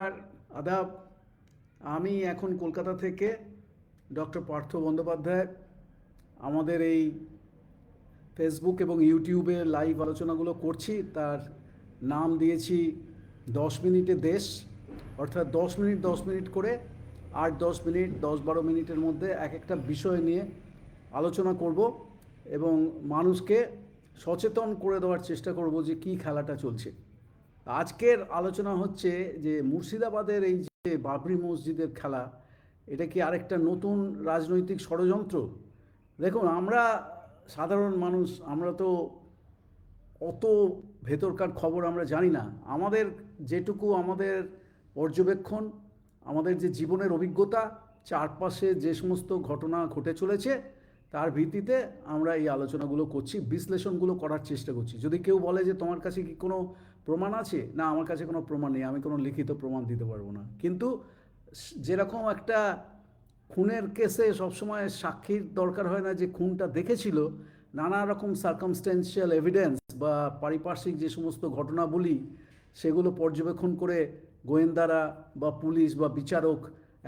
আর আদাব, আমি এখন কলকাতা থেকে ডক্টর পার্থ বন্দ্যোপাধ্যায়, আমাদের এই ফেসবুক এবং ইউটিউবে লাইভ আলোচনাগুলো করছি। তার নাম দিয়েছি দশ মিনিটে দেশ, অর্থাৎ দশ মিনিট দশ মিনিট করে আট, দশ মিনিট, দশ বারো মিনিটের মধ্যে এক একটা বিষয় নিয়ে আলোচনা করব এবং মানুষকে সচেতন করে দেওয়ার চেষ্টা করব যে কী খেলাটা চলছে। আজকের আলোচনা হচ্ছে যে মুর্শিদাবাদের এই যে বাবরি মসজিদের খেলা, এটা কি আরেকটা নতুন রাজনৈতিক ষড়যন্ত্র? দেখুন, আমরা সাধারণ মানুষ, আমরা তো অত ভেতরকার খবর আমরা জানি না। আমাদের যেটুকু আমাদের পর্যবেক্ষণ, আমাদের যে জীবনের অভিজ্ঞতা, চারপাশে যে সমস্ত ঘটনা ঘটে চলেছে, তার ভিত্তিতে আমরা এই আলোচনাগুলো করছি, বিশ্লেষণগুলো করার চেষ্টা করছি। যদি কেউ বলে যে তোমার কাছে কি কোনো প্রমাণ আছে? না, আমার কাছে কোনো প্রমাণ নেই, আমি কোনো লিখিত প্রমাণ দিতে পারব না। কিন্তু যেরকম একটা খুনের কেসে সবসময় সাক্ষীর দরকার হয় না যে খুনটা দেখেছিল, নানা রকম সার্কামস্টেন্সিয়াল এভিডেন্স বা পারিপার্শ্বিক যে সমস্ত ঘটনাবলী, সেগুলো পর্যবেক্ষণ করে গোয়েন্দারা বা পুলিশ বা বিচারক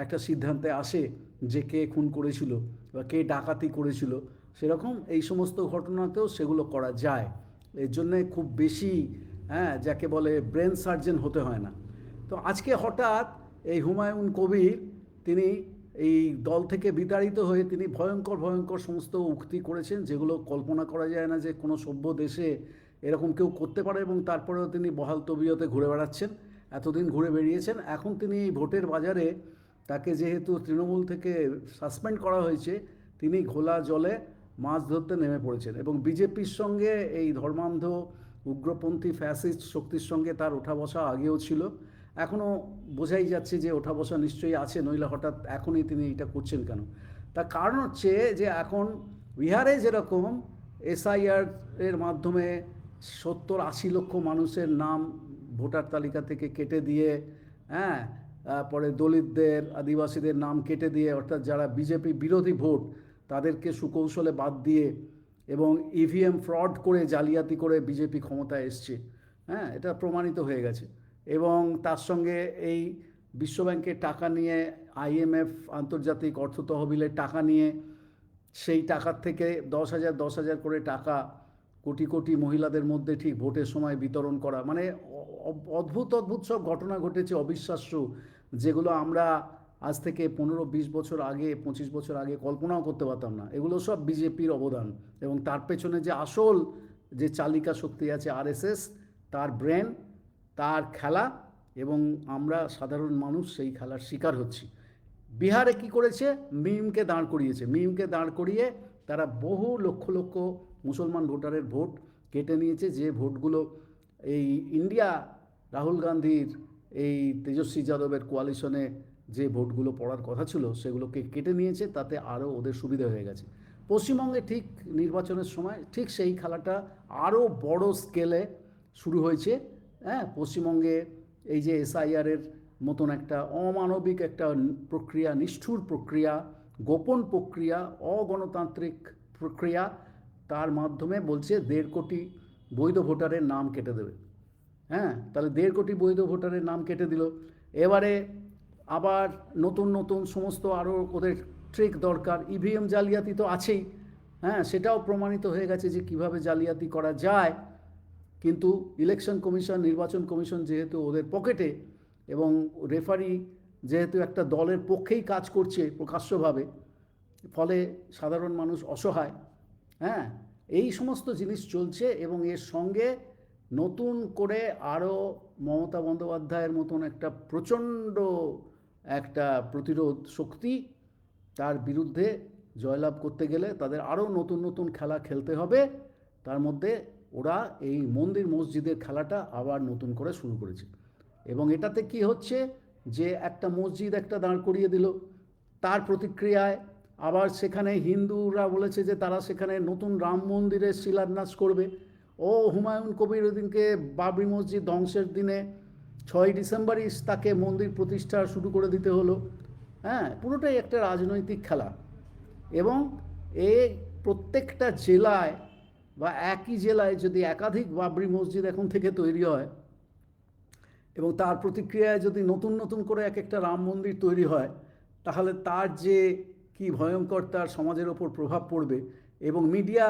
একটা সিদ্ধান্তে আসে যে কে খুন করেছিল বা কে ডাকাতি করেছিল। সেরকম এই সমস্ত ঘটনাতেও সেগুলো করা যায়। এর জন্যে খুব বেশি হ্যাঁ যাকে বলে ব্রেন সার্জেন হতে হয় না। তো আজকে হঠাৎ এই হুমায়ুন কবির তিনি এই দল থেকে বিতাড়িত হয়ে তিনি ভয়ঙ্কর ভয়ঙ্কর সমস্ত উক্তি করেছেন, যেগুলো কল্পনা করা যায় না যে কোনো সভ্য দেশে এরকম কেউ করতে পারে এবং তারপরেও তিনি বহাল তবিয়তে ঘুরে বেড়াচ্ছেন, এতদিন ঘুরে বেরিয়েছেন এখন তিনি এই ভোটের বাজারে তাকে যেহেতু তৃণমূল থেকে সাসপেন্ড করা হয়েছে, তিনি ঘোলা জলে মাছ ধরতে নেমে পড়েছেন এবং বিজেপির সঙ্গে এই ধর্মান্ধ উগ্রপন্থী ফ্যাসিস্ট শক্তির সঙ্গে তার ওঠা বসা আগেও ছিল। এখনও বোঝাই যাচ্ছে যে ওঠা বসা নিশ্চয়ই আছে, নইলে হঠাৎ এখনই তিনি এটা করছেন কেন? তার কারণ হচ্ছে যে এখন বিহারে যেরকম এসআইআর এর মাধ্যমে সত্তর আশি লক্ষ মানুষের নাম ভোটার তালিকা থেকে কেটে দিয়ে হ্যাঁ পরে দলিতদের, আদিবাসীদের নাম কেটে দিয়ে, অর্থাৎ যারা বিজেপি বিরোধী ভোট, তাদেরকে সুকৌশলে বাদ দিয়ে এবং ইভিএম ফ্রড করে জালিয়াতি করে বিজেপি ক্ষমতায় এসছে। হ্যাঁ এটা প্রমাণিত হয়ে গেছে। এবং তার সঙ্গে এই বিশ্বব্যাংকের টাকা নিয়ে আইএমএফ আন্তর্জাতিক অর্থ তহবিলের টাকা নিয়ে সেই টাকার থেকে দশ হাজার দশ হাজার করে টাকা কোটি কোটি মহিলাদের মধ্যে ঠিক ভোটের সময় বিতরণ করা। মানে অদ্ভুত অদ্ভুত সব ঘটনা ঘটেছে অবিশ্বাস্য, যেগুলো আমরা আজ থেকে পনেরো বিশ বছর আগে, পঁচিশ বছর আগে কল্পনাও করতে পারতাম না। এগুলো সব বিজেপির অবদান এবং তার পেছনে যে আসল যে চালিকা শক্তি আছে আরএসএস, তার ব্রেন, তার খেলা এবং আমরা সাধারণ মানুষ সেই খেলার শিকার হচ্ছি। বিহারে কি করেছে? মিমকে দাঁড় করিয়েছে। মিমকে দাঁড় করিয়ে তারা বহু লক্ষ লক্ষ মুসলমান ভোটারের ভোট কেটে নিয়েছে। যে ভোটগুলো এই ইন্ডিয়া, রাহুল গান্ধীর এই তেজস্বী যাদবের কোয়ালিশনে যে ভোটগুলো পড়ার কথা ছিল সেগুলোকে কেটে নিয়েছে, তাতে আরও ওদের সুবিধা হয়ে গেছে। পশ্চিমবঙ্গে ঠিক নির্বাচনের সময় ঠিক সেই খেলাটা আরও বড় স্কেলে শুরু হয়েছে। হ্যাঁ পশ্চিমবঙ্গে এই যে এসআইআরের মতন একটা অমানবিক একটা প্রক্রিয়া, নিষ্ঠুর প্রক্রিয়া, গোপন প্রক্রিয়া, অগণতান্ত্রিক প্রক্রিয়া, তার মাধ্যমে বলছে দেড় কোটি বৈধ ভোটারের নাম কেটে দেবে। হ্যাঁ তাহলে দেড় কোটি বৈধ ভোটারের নাম কেটে দিল। এবারে আবার নতুন নতুন সমস্ত আরও ওদের ট্রিক দরকার। ইভিএম জালিয়াতি তো আছেই। হ্যাঁ সেটাও প্রমাণিত হয়ে গেছে যে কীভাবে জালিয়াতি করা যায়। কিন্তু ইলেকশন কমিশন নির্বাচন কমিশন যেহেতু ওদের পকেটে এবং রেফারি যেহেতু একটা দলের পক্ষেই কাজ করছে প্রকাশ্যভাবে, ফলে সাধারণ মানুষ অসহায়। হ্যাঁ এই সমস্ত জিনিস চলছে এবং এর সঙ্গে নতুন করে আরও মমতা বন্দ্যোপাধ্যায়ের মতন একটা প্রচণ্ড একটা প্রতিরোধ শক্তি তার বিরুদ্ধে জয়লাভ করতে গেলে তাদের আরও নতুন নতুন খেলা খেলতে হবে। তার মধ্যে ওরা এই মন্দির মসজিদের খেলাটা আবার নতুন করে শুরু করেছে। এবং এটাতে কি হচ্ছে যে একটা মসজিদ একটা দাঁড় করিয়ে দিল। তার প্রতিক্রিয়ায় আবার সেখানে হিন্দুরা বলেছে যে তারা সেখানে নতুন রাম মন্দিরের শিলান্যাস করবে। ও হুমায়ুন কবির ওদিনকে বাবরি মসজিদ ধ্বংসের দিনে ছয় ডিসেম্বরই তাকে মন্দির প্রতিষ্ঠা শুরু করে দিতে হলো। হ্যাঁ পুরোটাই একটা রাজনৈতিক খেলা। এবং এ প্রত্যেকটা জেলায় বা একই জেলায় যদি একাধিক বাবরি মসজিদ এখন থেকে তৈরি হয় এবং তার প্রতিক্রিয়ায় যদি নতুন নতুন করে এক একটা রাম মন্দির তৈরি হয়, তাহলে তার যে কি ভয়ঙ্কর তার সমাজের ওপর প্রভাব পড়বে এবং মিডিয়া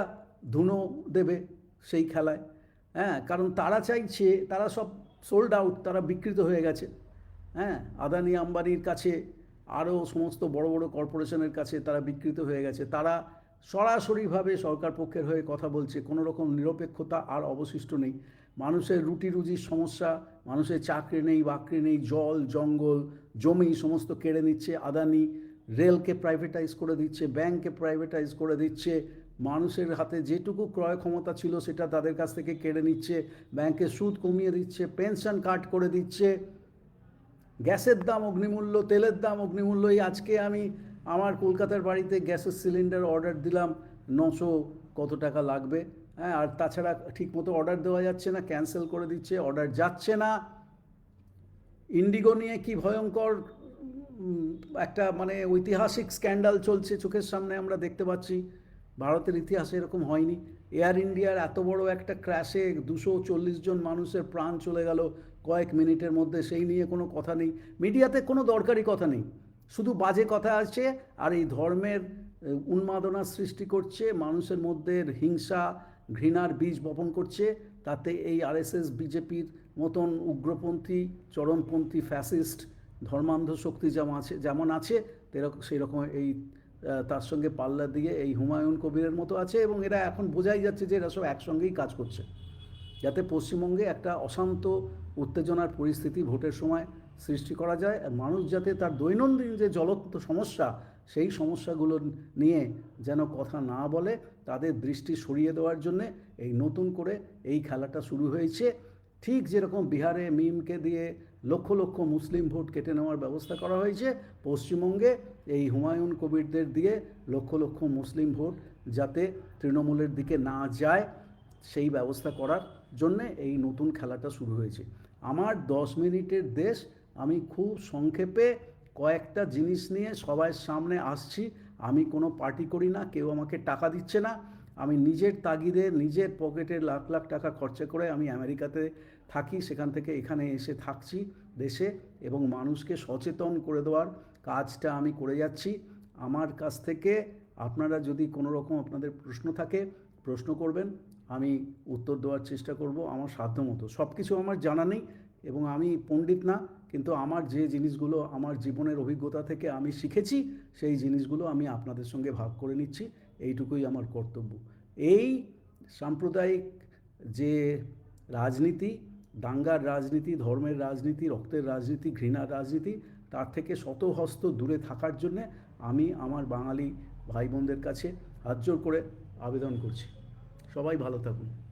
ধুনো দেবে সেই খেলায়। হ্যাঁ কারণ তারা চাইছে, তারা সব সোল্ড আউট তারা বিকৃত হয়ে গেছে। হ্যাঁ আদানি আম্বানির কাছে, আরও সমস্ত বড় বড় কর্পোরেশনের কাছে তারা বিকৃত হয়ে গেছে। তারা সরাসরিভাবে সরকার পক্ষের হয়ে কথা বলছে, কোনো রকম নিরপেক্ষতা আর অবশিষ্ট নেই। মানুষের রুটি রুজির সমস্যা, মানুষের চাকরি নেই, বাকরি নেই, জল, জঙ্গল, জমি সমস্ত কেড়ে নিচ্ছে। আদানি রেলকে প্রাইভেটাইজ করে দিচ্ছে, ব্যাংককে প্রাইভেটাইজ করে দিচ্ছে। মানুষের হাতে যেটুকু ক্রয় ক্ষমতা ছিল সেটা তাদের কাছ থেকে কেড়ে নিচ্ছে ব্যাংকের সুদ কমিয়ে দিচ্ছে, পেনশন কাট করে দিচ্ছে। গ্যাসের দাম অগ্নিমূল্য, তেলের দাম অগ্নিমূল্য, এই আজকে আমি আমার কলকাতার বাড়িতে গ্যাসের সিলিন্ডার অর্ডার দিলাম, নশো কত টাকা লাগবে? হ্যাঁ আর তাছাড়া ঠিকমতো অর্ডার দেওয়া যাচ্ছে না, ক্যান্সেল করে দিচ্ছে, অর্ডার যাচ্ছে না। ইন্ডিগো নিয়ে কি ভয়ঙ্কর একটা মানে ঐতিহাসিক স্ক্যান্ডাল চলছে চোখের সামনে আমরা দেখতে পাচ্ছি। ভারতের ইতিহাসে এরকম হয়নি। এয়ার ইন্ডিয়ার এত বড় একটা ক্র্যাশে দুশো চল্লিশ জন মানুষের প্রাণ চলে গেল কয়েক মিনিটের মধ্যে, সেই নিয়ে কোনো কথা নেই। মিডিয়াতে কোনো দরকারি কথা নেই। শুধু বাজে কথা আছে আর এই ধর্মের উন্মাদনা সৃষ্টি করছে, মানুষের মধ্যে হিংসা, ঘৃণার বীজ বপন করছে, তাতে এই আরএসএস বিজেপির মতন উগ্রপন্থী, চরমপন্থী ফ্যাসিস্ট ধর্মান্ধ শক্তি যেমন আছে যেমন আছে সেই রকম এই তার সঙ্গে পাল্লা দিয়ে এই হুমায়ুন কবিরের মতো আছে এবং এরা এখন বোঝাই যাচ্ছে যে এরা সব একসঙ্গেই কাজ করছে। যাতে পশ্চিমবঙ্গে একটা অশান্ত উত্তেজনার পরিস্থিতি ভোটের সময় সৃষ্টি করা যায়, আর মানুষ যাতে তার দৈনন্দিন যে জ্বলন্ত সমস্যা, সেই সমস্যাগুলো নিয়ে যেন কথা না বলে, তাদের দৃষ্টি সরিয়ে দেওয়ার জন্যে এই নতুন করে এই খেলাটা শুরু হয়েছে। ঠিক যেরকম বিহারে মিমকে দিয়ে লক্ষ লক্ষ মুসলিম ভোট কেটে নেওয়ার ব্যবস্থা করা হয়েছে, পশ্চিমবঙ্গে এই হুমায়ুন কবিরদের দিয়ে লক্ষ লক্ষ মুসলিম ভোট যাতে তৃণমূলের দিকে না যায়, সেই ব্যবস্থা করার জন্যে এই নতুন খেলাটা শুরু হয়েছে। আমার দশ মিনিটের দেশ, আমি খুব সংক্ষেপে কয়েকটা জিনিস নিয়ে সবার সামনে আসছি। আমি কোনো পার্টি করি না, কেউ আমাকে টাকা দিচ্ছে না। আমি নিজের তাগিদে, নিজের পকেটে লাখ লাখ টাকা খরচা করে আমি আমেরিকাতে থাকি, সেখান থেকে এখানে এসে থাকছি দেশে এবং মানুষকে সচেতন করে দেওয়ার কাজটা আমি করে যাচ্ছি। আমার কাছ থেকে আপনারা যদি কোনো রকম আপনাদের প্রশ্ন থাকে, প্রশ্ন করবেন, আমি উত্তর দেওয়ার চেষ্টা করব আমার সাধ্যমতো। সব কিছু আমার জানা নেই এবং আমি পণ্ডিত না, কিন্তু আমার যে জিনিসগুলো আমার জীবনের অভিজ্ঞতা থেকে আমি শিখেছি, সেই জিনিসগুলো আমি আপনাদের সঙ্গে ভাগ করে নিচ্ছি। এইটুকুই আমার কর্তব্য। এই সাম্প্রদায়িক যে রাজনীতি, দাঙ্গার রাজনীতি, ধর্মের রাজনীতি, রক্তের রাজনীতি, ঘৃণার রাজনীতি, তার থেকে শতহস্ত দূরে থাকার জন্যে আমি আমার বাঙালি ভাই বোনদের কাছে হাত করে আবেদন করছি। সবাই ভালো থাকুন।